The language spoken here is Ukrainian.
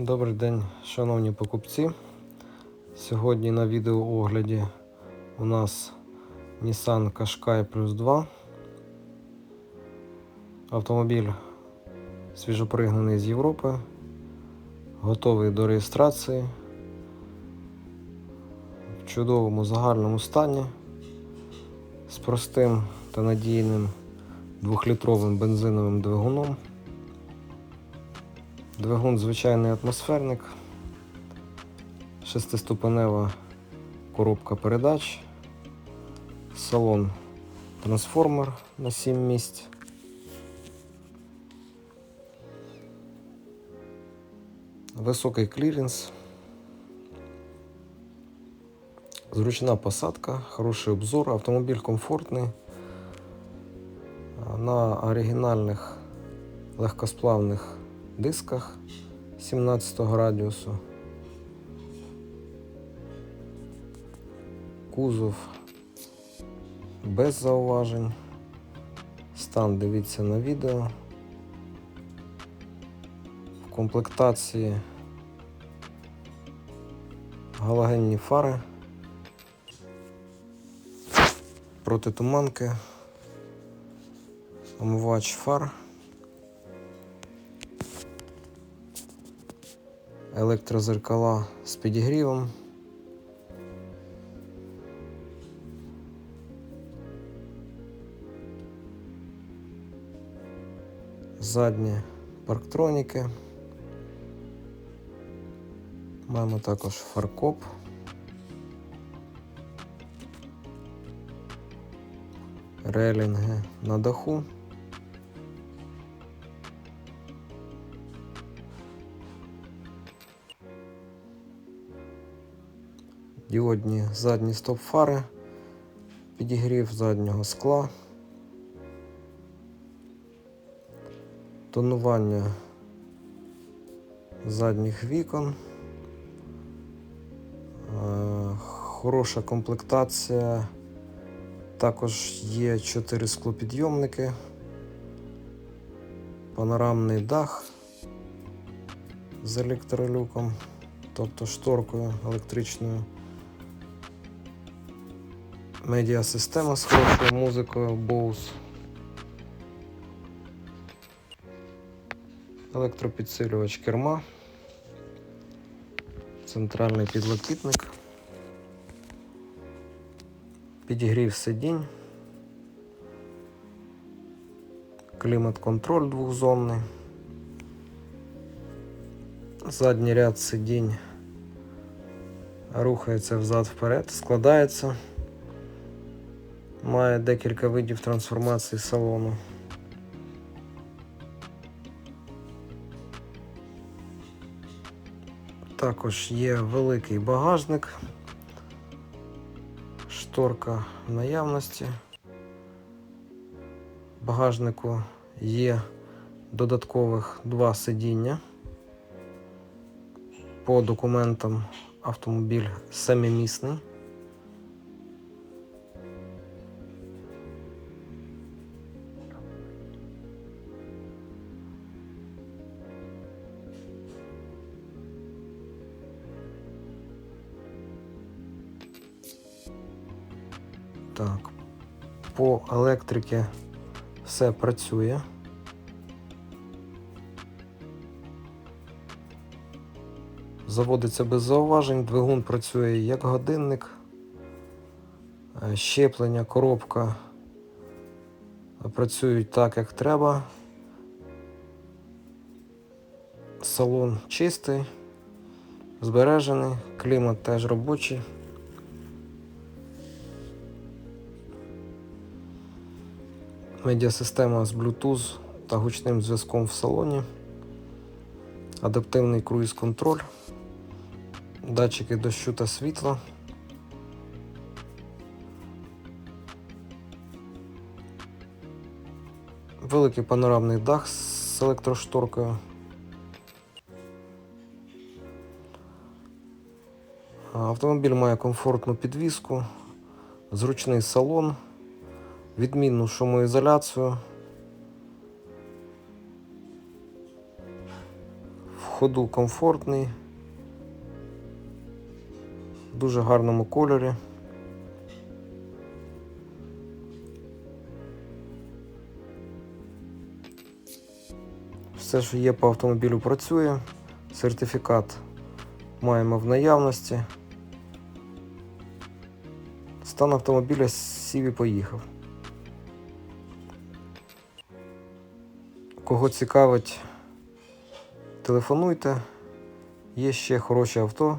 Добрий день, шановні покупці. Сьогодні на відеоогляді у нас Nissan Qashqai Plus 2. Автомобіль свіжопригнаний з Європи, готовий до реєстрації в чудовому загальному стані з простим та надійним двохлітровим бензиновим двигуном. Двигун звичайний атмосферник, шестиступенева коробка передач, салон трансформер на 7 місць. Високий кліренс, зручна посадка, хороший обзор, автомобіль комфортний. На оригінальних легкосплавних дисках 17 радіусу. Кузов без зауважень. Стан дивіться на відео. В комплектації галогенні фари, протитуманки, омивач фар. Електрозеркала з підігрівом. Задні парктроніки. Маємо також фаркоп. Релінги на даху. Діодні задні стоп-фари, підігрів заднього скла, тонування задніх вікон, Е, хороша комплектація. Також є 4 склопідйомники, панорамний дах з електролюком, тобто шторкою електричною медіасистема з хорошою музикою Bose. Електропідсилювач керма, центральний підлокітник, підігрів сидінь, клімат-контроль двохзонний, задній ряд сидінь рухається взад-вперед, складається. Має декілька видів трансформації салону. Також є великий багажник, шторка в наявності. В багажнику є додаткових два сидіння. По документам автомобіль семимісний. Так, по електриці все працює. Заводиться без зауважень, двигун працює як годинник, Е, щеплення, коробка працюють так, як треба. Салон чистий, збережений, клімат теж робочий. Медіасистема з Bluetooth та гучним зв'язком в салоні, адаптивний круїз-контроль, датчики дощу та світла. Великий панорамний дах з електрошторкою. Автомобіль має комфортну підвіску, зручний салон відмінну шумоізоляцію. В ходу комфортний, в дуже гарному кольорі. Все, що є по автомобілю, працює. Сертифікат маємо в наявності. Стан автомобіля сів і поїхав. Кого цікавить, телефонуйте. Є ще хороші авто